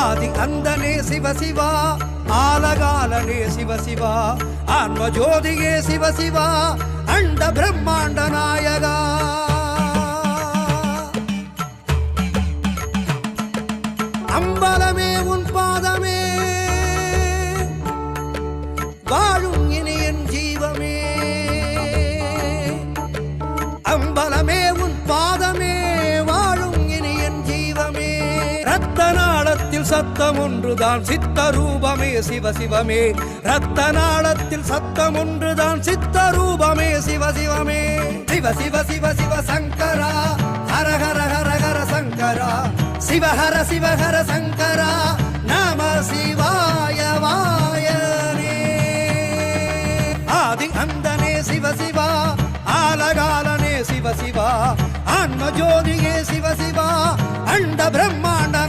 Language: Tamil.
ஆதி அந்தனே சிவசிவா ஆலகாலனே சிவசிவா ஆன்ம ஜோதியே சிவ அண்ட பிரம்மாண்ட நாயகா. அம்பலமே உன் பாதமே வாழும் இனி என் ஜீவமே. அம்பலமே உன் பாதமே வாழும் இனி என் ஜீவமே. ரத்தன நாளத்தில் சத்தம் ஒன்றுதான் சித்த ரூபமே சிவ சிவமே. ரத்த நாளத்தில் சத்தம் ஒன்றுதான் சித்த ரூபமே சிவ சிவமே. சிவ சிவ சிவ சிவ சங்கரா ஹர ஹர ஹர ஹர சங்கரா. சிவஹர சிவஹர சங்கரா நம சிவாய வாயனே. ஆதி அந்தனே சிவ சிவா ஆலகாலனே சிவ சிவா. ஆன்ம ஜோதியே சிவ சிவா அண்ட பிரம்மாண்ட